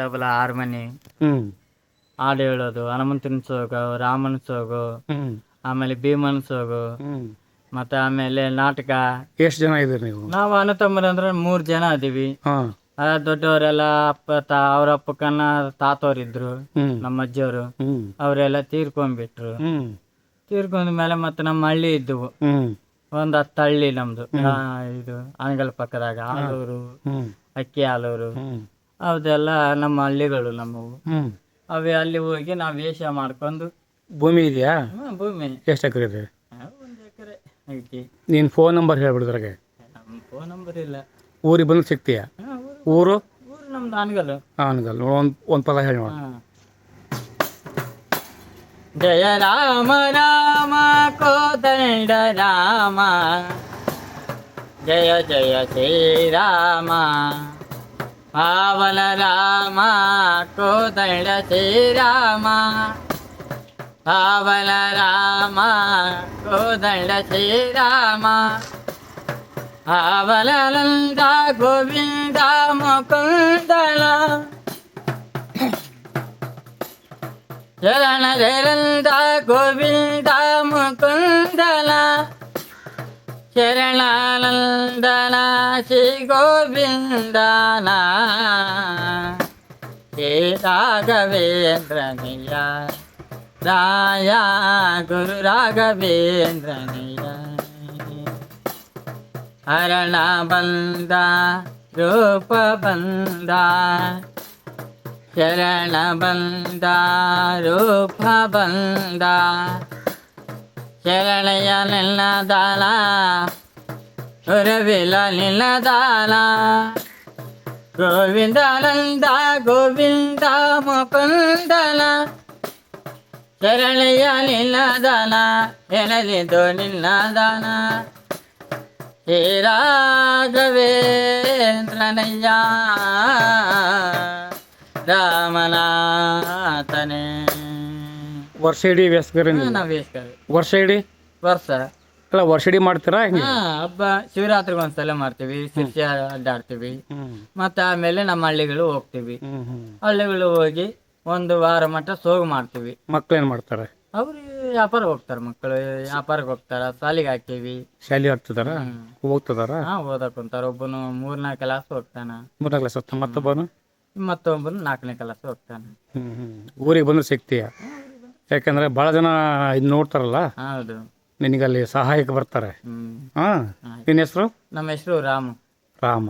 Tabla harmony. ಹಾಡು ಹೇಳೋದು ಹನುಮಂತನ ಸೋಗು ರಾಮನ ಸೋಗು ಆಮೇಲೆ ಭೀಮನ ಸೋಗು ಮತ್ತೆ ಆಮೇಲೆ ನಾಟಕ. ಎಷ್ಟು ಜನ ಇದ್ದೀರಿ ನೀವು? ನಾವು ಅಣ್ಣ ತಮ್ಮರಂದ್ರೆ ಮೂರು ಜನ ಅದೀವಿ ದೊಡ್ಡವರೆಲ್ಲ ಅಪ್ಪ ತಾ ಅವ್ರ ಅಪ್ಪಕ್ಕನ ತಾತವ್ರಿದ್ರು ನಮ್ಮ ಅಜ್ಜಿಯವರು. ಅವರೆಲ್ಲ ತೀರ್ಕೊಂಡ್ಬಿಟ್ರು. ತೀರ್ಕೊಂಡ ಮೇಲೆ ಮತ್ತೆ ನಮ್ಮ ಹಳ್ಳಿ ಇದ್ದವು ಒಂದ್ ಹತ್ತು ಹಳ್ಳಿ ನಮ್ದು. ಇದು ಅಂಗಲ್ ಪಕ್ಕದಾಗ ಆಲೂರು ಅಕ್ಕಿ ಆಲೂರು. ಅದೆಲ್ಲ ನಮ್ಮ ಹಳ್ಳಿಗಳು ನಮ್ಮವು. ಹ್ಞೂ ಅವೇ ಅಲ್ಲಿ ಹೋಗಿ ನಾವು ವೇಷ ಮಾಡ್ಕೊಂಡು ಭೂಮಿ ಇದೆಯಾ? ಹ್ಮ್, ಭೂಮಿ. ಎಷ್ಟು ಎಕರೆ ಇದೆ? ಒಂದು ಎಕರೆ ಐತಿ. ನೀನು ಫೋನ್ ನಂಬರ್ ಹೇಳ್ಬಿಡ್ದ್ರಾಗೆ ನಮ್ಮ ಫೋನ್ ನಂಬರ್ ಇಲ್ಲ. ಊರಿಗೆ ಬಂದು ಸಿಗ್ತೀಯ? ಊರು? ಊರು ಊರು ನಮ್ದು ಆನಗಲ್ ಒಂದು ಒಂದು ಪದ ಹೇಳಿ ನೋಡಿ. ಜಯ ರಾಮ ರಾಮ ಕೋದಂಡ ರಾಮ. ಜಯ ಜಯ ಶ್ರೀರಾಮ పావల రామా కోదడ శ్రీరామ. పావల రామా కోదడ శ్రీరామ. ఆవలంద గోవింద ముకుందల జరణ జరంద గోవింద ముకుందలా శరణానందన శ్రీ గోవిందన హే రాఘవేంద్రనియ రాయా గురు రాఘవేంద్రనియ హరణ బంద రూప బంద శరణ బంద రూప జగడయ్య నిన్నదాల ఉరవిల నిన్నదాల గోవిందానంద గోవింద ముకుందల శరణయ్య నిన్నదాన ఎనదితో నిన్నదాన హే రాఘవేంద్రనయ్యా రామనాథనే. ವರ್ಷ ಇಡೀ ವ್ಯಸ್ಕರ ನಾವೇಶ್ವರಿ ವರ್ಷ ಇಡೀ? ವರ್ಷ. ಅಲ್ಲ ವರ್ಷ ಇಡೀ ಮಾಡ್ತೀರಾ ಹೆಂಗೆ? ಹಾ ಹಬ್ಬ ಶಿವರಾತ್ರಿಗೆ ಒಂದ್ಸಲ ಮಾಡ್ತೀವಿ ಶಿಷ್ಯ ಅಡ್ಡಾಡ್ತೀವಿ. ಮತ್ತೆ ಆಮೇಲೆ ನಮ್ಮ ಹಳ್ಳಿಗಳು ಹೋಗ್ತೀವಿ. ಹಳ್ಳಿಗಳು ಹೋಗಿ ಒಂದು ವಾರ ಮಟ್ಟ ಸೋಗು ಮಾಡ್ತೀವಿ. ಮಕ್ಳೇನು ಮಾಡ್ತಾರೆ? ಅವ್ರು ವ್ಯಾಪಾರ ಹೋಗ್ತಾರೆ ಮಕ್ಕಳು ವ್ಯಾಪಾರಕ್ಕೆ ಹೋಗ್ತಾರ ಸಾಲಿಗೆ ಹಾಕ್ತೀವಿ. ಶಾಲೆ ಹಾಕ್ತಿದಾರ ಹೋಗ್ತದಾರ ಹಾ ಓದಕ್ ಕುಂತಾರ ಒಬ್ಬನು ಮೂರ್ನಾಲ್ಕು ಕ್ಲಾಸ್ ಹೋಗ್ತಾನ. ಮೂರನೇ ಕ್ಲಾಸ್ ಮತ್ತೊಬ್ಬನು? ಮತ್ತೊಬ್ಬನು ನಾಲ್ಕನೇ ಕ್ಲಾಸ್ ಹೋಗ್ತಾನ. ಹ್ಮ್ ಹ್ಮ್. ಊರಿಗೆ ಬಂದು ಸಿಗ್ತೀಯ ಯಾಕಂದ್ರೆ ಭಾಳ ಜನ ಇದು ನೋಡ್ತಾರಲ್ಲ? ಹೌದು. ನಿನಗಲ್ಲಿ ಸಹಾಯಕ್ಕೆ ಬರ್ತಾರೆ. ಹ್ಮ್. ಹಾಂ ನಿನ್ನ ಹೆಸರು? ನಮ್ಮ ಹೆಸರು ರಾಮ. ರಾಮ.